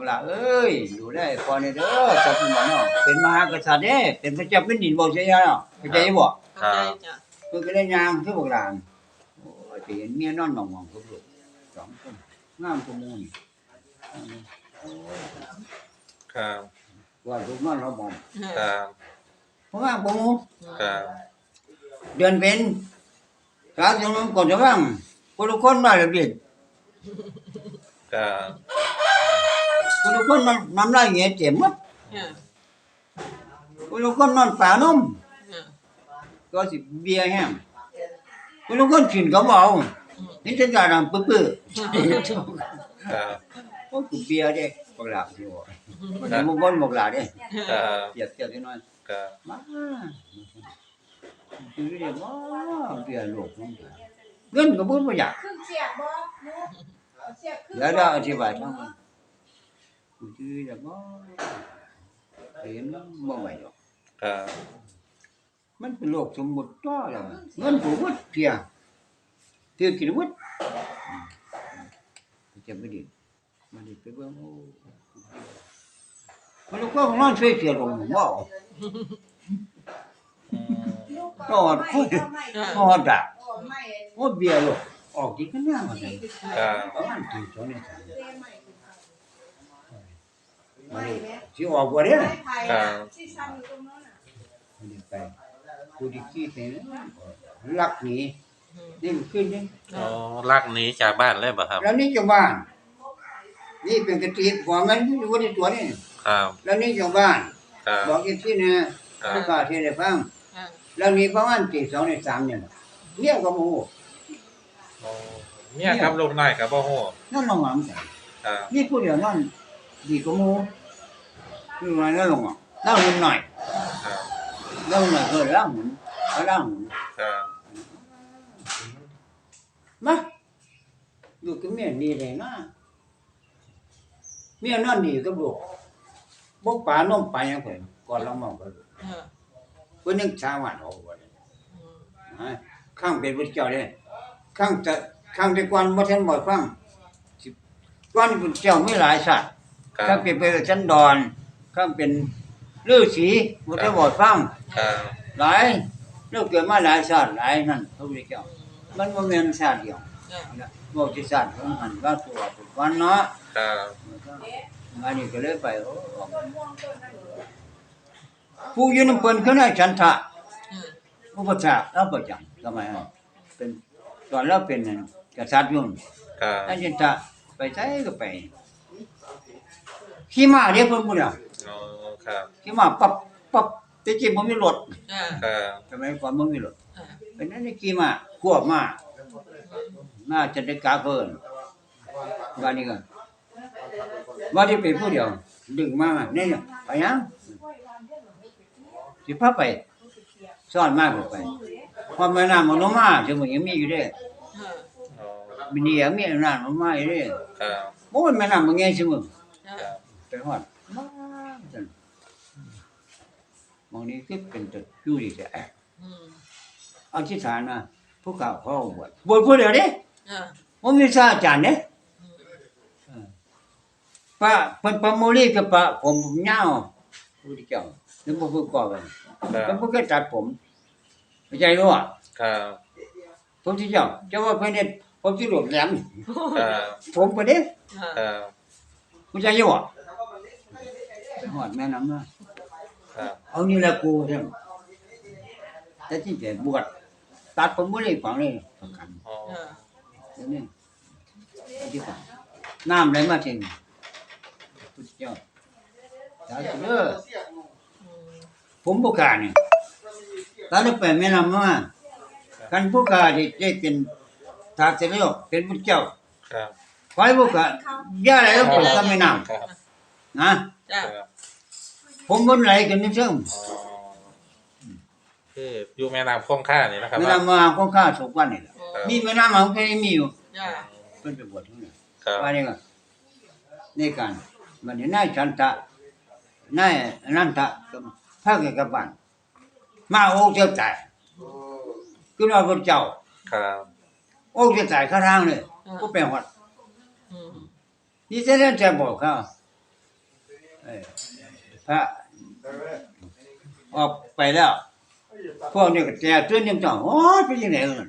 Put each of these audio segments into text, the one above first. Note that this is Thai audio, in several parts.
เอาล่ะเอ้ยอยู่ได้พอนี่เด้อจับเป็นบ่เนาะเป็นมหากษัตริย์เด้เป็นพระเจ้าแผ่นดินบ่ใช่ยาเนาะเข้าใจบ่เข้าใจจ้ะเพิ่นก็ได้ยามคือพวกหลานโอ้ยไปเห็นเมียนอนหนองๆกับลูกสองคนงามกว่าหมู่นี่ครับว่าลูกนอนเราบ่ครับเพราะว่าบ่หมู่ครับเดือนเป็นสาธุนนก่อนจะว่างคนละคนมาแล้วดิครับ คนละคนมันน้ำลายเงี้ยเจ็บหมดอ่าคนละคนนอนป่านมอ่าก็สิเบียร์แห้งคนละคนกินก็บ่เอานี่ฉันจะนำปื้อครับๆโอ้กูเบียร์เด้บักหลาสิบ่มันบ่บ่บักหลาเด้ครับเปียกเปียกนิดหน่อยครับมาคือเรียกว่าเบียร์โลกมันเงินก็บ่บ่อยากครึ่งเสียบบ่หนูเอาเสียบครึ่งแล้วเราอธิบายทั้งหมด กูชื่อจะบ่เห็นบ่ไหวหรอกครับมันเป็นโลกสมมุติต่อแล้วเงินกูหมดเพียเที่ยวกินหมดจะไม่ดีมันดีไปเบิ่งโอ้มันก็นอนช่วยเสียลงบ่อืมลูกก็อดคุยก็อดดักเอาใหม่โอ้เบียร์ลูกออกที่กันหน้ามาเลยประมาณตีสองนี่เรียนใหม่มาใหม่เลยไหมสิออกบ่ได้ไม้น่ะไผ่อะที่ซ้ำอยู่ตรงนั้นน่ะมันดีไปกูดิขี้เตลักหนีนี่มันขึ้นนี่อ๋อลากหนี้จากบ้านเลยบ่ครับแล้วนี่เจ้าบ้าน นี่เป็นกระติกหัวมันอยู่บนตัวนี่ ครับแล้วนี่เจ้าบ้าน ครับบอกอีกทีนะครัผู้บกล้าที่ได้ฟังอ่าแล้วนี่ประมาณตีสองในสามเนี่ยน่ะเนี่ยก็โมโหโอ้เมียครับลูกน้อยครับบ่ฮู้นั่นลงหลังกันครับนี่ผู้เดียวนั่นดีก็โมโหคือว่านั่น ลงอะนั่งหุ่นหน่อยครับนั่งหน่อยเออล่างหุ่นเอาล่างหุ่นครับมาอยู่กับเมียนี่เลยนะเมียนอนดีกับลูกบกป่านมไปยังเพิ่นก่อนเราเมาก็อ่าเพิ่นยังชาหวานออกบ่ได้อืมฮะข้างเป็นพุทธเจ้าเด้ข้างจะข้างแต่ก่อนบ่ทันบ่ฟังสิก่อนพุทธเจ้ามีหลายสัตว์ครับข้างเป็นเป็นชันดอน ข้างเป็นฤาษีบ่ได้บ่ฟังครับหลายเราเกิดมาหลายชาติหลายนั่นพระพุทธเจ้ามันบ่แม่นชาติเดียวอ่านะบ่สิชาติของมันว่าตัวเป็นวันเนาะครับงานนี้ก็เลยไปโอ้ผู้อยู่นำเพิ่นคือนาฉันทะอืมอุปชฌาย์แล้วประจำสมัยนั้นเป็นตอนเราเป็นนั่นกษัตริย์อยู่ครับอาจารย์ทะไปใช้ก็ไปขี่ม้าเด้เพิ่นบ่ล่ะ อ๋อครับขี่ม้าปั๊บปั๊บแต่จริงบ่มีรถอ่าครับสมัยก่อนบ่มีรถอ่าเป็นนั้นได้ขี่ม้าควบม้าม้าจะได้กาเพิ่นว่านี่ก็ว่าที่เป็นผู้เดียว ดึงมาเนี่ยเนี่ยไปยังสิพาไปซ่อนมากไปพอแม่น้ำมันลงมาจังมันยังมีอยู่เด้อ่าอ๋อมีนี่มีน้ำมันมาอยู่เด้ครับบ่มันแม่น้ำมันแง่ซิมึงอ่าครับไปฮอดมาซั่น มองนี้คือเป็นตะอยู่ดีแต่อืมอธิษฐานนะผู้กล่าวเขาบวชบวชผู้เดียวเด้อ่าบ่มีศาสตราจารย์เด้อืมพระเพิ่นประโมลีกับพระผมยาวผู้ที่เจ้านึกบ่คือก่อกันครับเพิ่นบ่เคยตัดผมเข้าใจรู้อะครับผมที่เจ้าเจ้าว่าเพิ่นเฮ็ดผมสิหลวดแหลมครับผมเพิ่นเด้อ่าครับเข้าใจอยู่อะไปฮอดแม่น้ำมาครับ เอานี่แหละกูซั่นแต่ที่จะบวชตัดผมบ่ได้ฝังเลยประกันอ๋ออ่าเดี๋ยวนี้ที่ฝังน้ำไหลมาถึงพุทธเจ้าสาธุเด้ออืมผมบ่กล้านี่ตอนนี้ไปแม่น้ำมาคันผู้กล้าที่ได้เป็นทาสเดียวเป็นพุทธเจ้าครับไว้บ่กล้าอย่าอะไรแล้วผมก็แม่น้ำครับนะจ้าครับ ผมบ่ไหลกันนี่เชิงอ๋อคืออยู่แม่น้ำคงค่านี่นะครับแม่น้ำมาของข้าสุกวันนี่แหละโอ้มีแม่น้ำของใครมีอยู่จ้าเพิ่นไปบวชที่นั่นครับว่านี่ก็ในการมันนี่นายชันตะนายอนันตะกับพากันกลับบ้านมาโอ้เจ้าตายคือว่าพระเจ้า ครับ โอ้เจ้าตายข้างทางเลยก็ไปฮอด อืม นี่จะได้จะบอกเขา เออพระออกไปแล้ว พวกนี้ก็แต่ตื่นยังจ้องโอ้ยเป็นยังไงกันครับ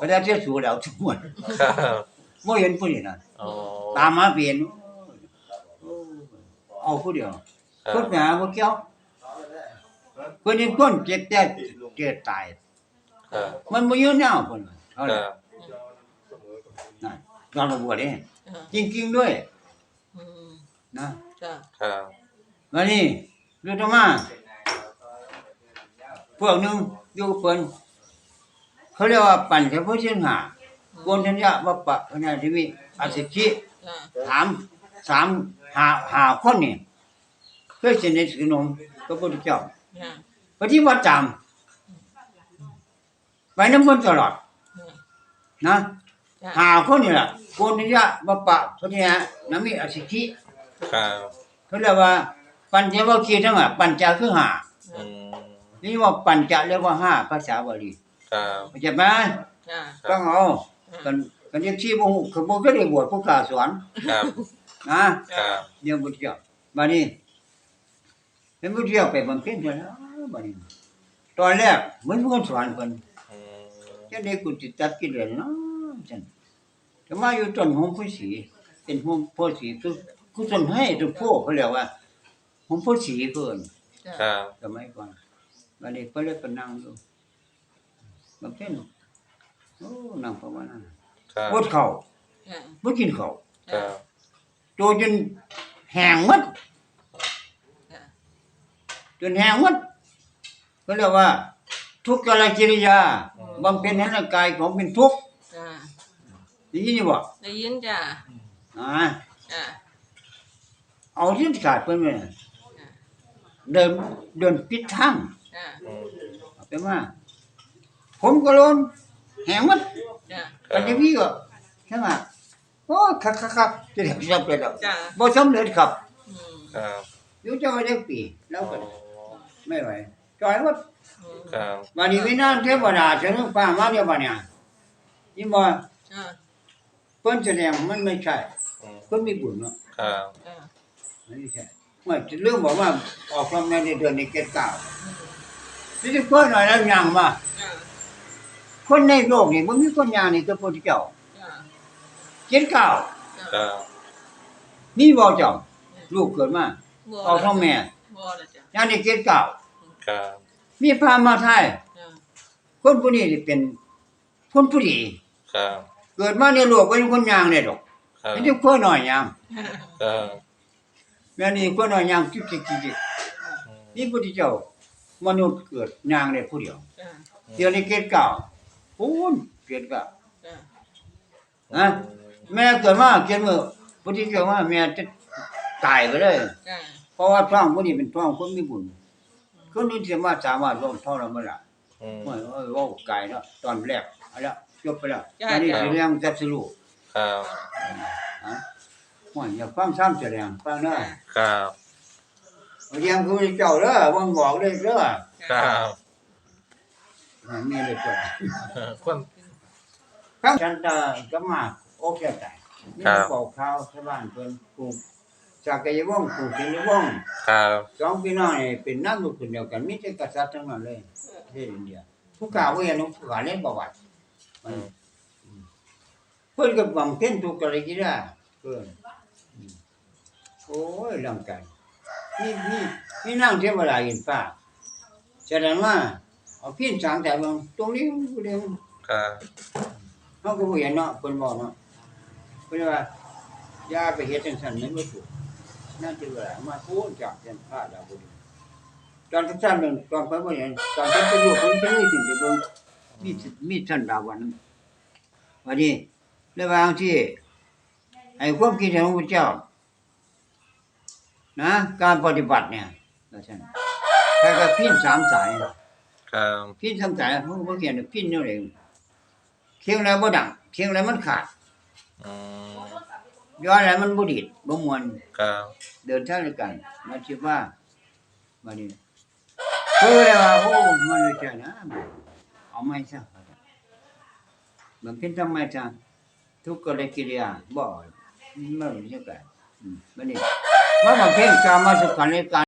พระเจ้าสู้แล้วทุกวันครับบ่เห็นผู้นี้นะอ๋อตามมาเปลี่ยนเอาผู้เดียวครัคนบหาบ่เกี่ยวคนนี้คนเจ็บแต่เจ็บตาย ครับมันบ่ยืนยาวพุ่นน่ะเอาคล่ะ รับนั่นตอนเราบวชเด้จ้ะจริงๆด้วยอืมนะ จ้ะครับมานี่ดูต่อมาพวกหนึงอยู่กับเพิ่นเขาเรียกว่าปั่นแค่ผู้ชินหาโกนทัญญะวัปปะพนาธิวิอาสิจิจ้ะถามสามหาหาคนนี่เคยสนิทสนมกับพระพุทธเจ้า จ้ะปฏิบัติตามไปน้ำมันตลอดจ้ะนะจ้ะหาคนนี่แหละโกนทัญญะวัปปะพนานามิอาสิจิ ครับเขาเรียกว่า ปัญจวัคคีย์ทั้งหมดปัญจคือหาอืมนี่ว่าปัญจเรียกว่าห้าภาษาบาลีครับเข้าใจไหมจ้ะต้องเอากันกันยังชี้บ่ฮู้คือบ่เคยได้บวชผู้กล้าสอนครับนะครับเดี๋ยวบ่เที่ยวบัดนี้เป็นบ่เที่ยวไปบำเพ็ญเท่านั้นบัดนี้ตอนแรกเหมือนเพิ่นสอนเพิ่นอืมจะได้กูติดตัดกิเลสเนาะจังก็มาอยู่ต้นหอมผู้สีเป็นหอมผู้สีคือ คือต้นให้ต้นโพเขาเรียกว่าหอมผู้สีเพิ่นจ้ะครับสมัยก่อนบัดนี้เพิ่นเลยไปนั่งอยู่บำเพ็ญโอ้นั่งภาวนาครับอดข้าวจ้ะบ่กินข้าวครัจ้ะบโตจนแห้งหมดจ้ะจนแห้งหมดก็เรียกว่า ทุกขลกิริยาบำเพ็ญให้ร่างกายของเป็นทุกข์จ้ะได้ยินบ่ได้ยินจ้ะอ่า จ้ะ เอาที่ขาดเพิ่นไว้น่ะเดินเดินปิดทางจ้ะอืมเอาไปมาผมก็โลนแห้งหมดจ้ะครัปับญญวีก็ใช่ไหมโอ้คักคักคักจะได้สำเร็จแล้วจ้ะบ่สำเร็จครับอืมครับอยู่จังหวัดเด็กปีแล้วอ๋อก็ไม่ไหวจอยหมดอืมครับวันนี้วินานเทวดาเสนอฟ้ามาเดียวบัดเนี่ยนี่บ่จ้ะเพิ่นแสดงมันไม่ใช่อืมเพิ่นมีบุญเนาะครับจ้ะมัน ไม่ใช่ว่าจะเรื่องบอกว่าออกความในเดือนในเกณฑ์เก้านี่จะคนหน่อยแล้วยังมาคนในโลกนี่บ่มีคนยางนี่คือพระพุทธเจ้าเกณฑ์เก้าจ้ะครับมีบ่เจ้าลูกเกิดมาบัวเอาท้องแม่ยางในเกณฑ์เก้ามีพามาไทยคนผู้นี้เป็นคนผู้ดีเกิดมาในโลกเป็นคนยางได้ดอกนี่จะคนหน่อยยาง แม่นี่คนหน่อยยางจิ๊กจิ๊กจิ๊กจิ๊กอืมนี่พุทธเจ้ามนุษย์เกิดยางได้ผู้เดียวจ้ะเดี๋ยวนี้เกณฑ์เก้าปูนเกณฑ์เก้าจ้ะนะแม่เกิดมาเกณฑ์มือพุทธเจ้าว่าแม่จะตายไปเลย จ้ะเพราะว่าท้องผู้นี้เป็นท้องคนมีบุญคนนี้จะมาสามารถร่วมท้องเราเมื่อไหร่อืมเมื่อเออเว่าไกลเนาะตอนแรกเอาละจบไปแล้วอันนี้คือเรื่องจัดสรุป ครับ อะว่าอย่าฟังซ้ำแสดงฟังเด้อครับเรียงคือเจ้าเด้อบ่บอกเลยเด้อครับให้แม่เลยจ้ะคนครับฉันตาก็มาโอเคใจนี่บอกข่าวชาวบ้านเพิ่นปลูกจากกยวงศ์ปลูกกินวงศ์ครับสองพี่น้องนี่เป็นนักลูกคนเดียวกันมีแต่กษัตริย์ทั้งนั้นเลยประเทศอินเดียผู้กล่าวว่าอย่างนู้นผู้กล่าวเล่นประวัติมันเพิ่นก็บังเพ็ญทุกกรณีได้เพิ่นอืม โอ้ยร่างกายนี่นี่นี่นั่งเทวดาเห็นฟ้าแสดงว่าเอาพินสางแต่เบางตรงนี้เรื่องครับเขาก็บ่เห็นเนาะเพิ่นบอกเนาะเพิ่นว่าอย่าไปเฮ็ดจังซั่นมันบ่ถูกนั่นคือว่ามาพูดจากเส้นผ้าดาวบุญตอนท่านนึงตอนเพิ่นบ่เห็นตอนเพิ่นไปอยู่เพิ่นไปอยู่ที่เบิ่งมีมีท่านดาวันวันนี้ระหว่างที่ให้ความคิดของพระเจ้า นะการปฏิบัติเนี่ยว่าซั่นถ้าก็พินสามสายครับพินสามสายผมบ่เขียนพินแนวใดเคียงแล้วบ่ดังเคียงแล้วมันขาดอืมย้อนแล้วมันบ่ดีดบ่ม่วนครับเดินทางด้วยกันมาคิดว่าบัดนี้คือเลยว่าโอ้มันไม่ใช่นะเอาไม่ซะมันเป็นทำไมจ้ะทุกกรกิริยาบ่มันไม่ใช่กันอืมบัดนี้มาบำเพ็ญกรรมมาสุขัน ในการ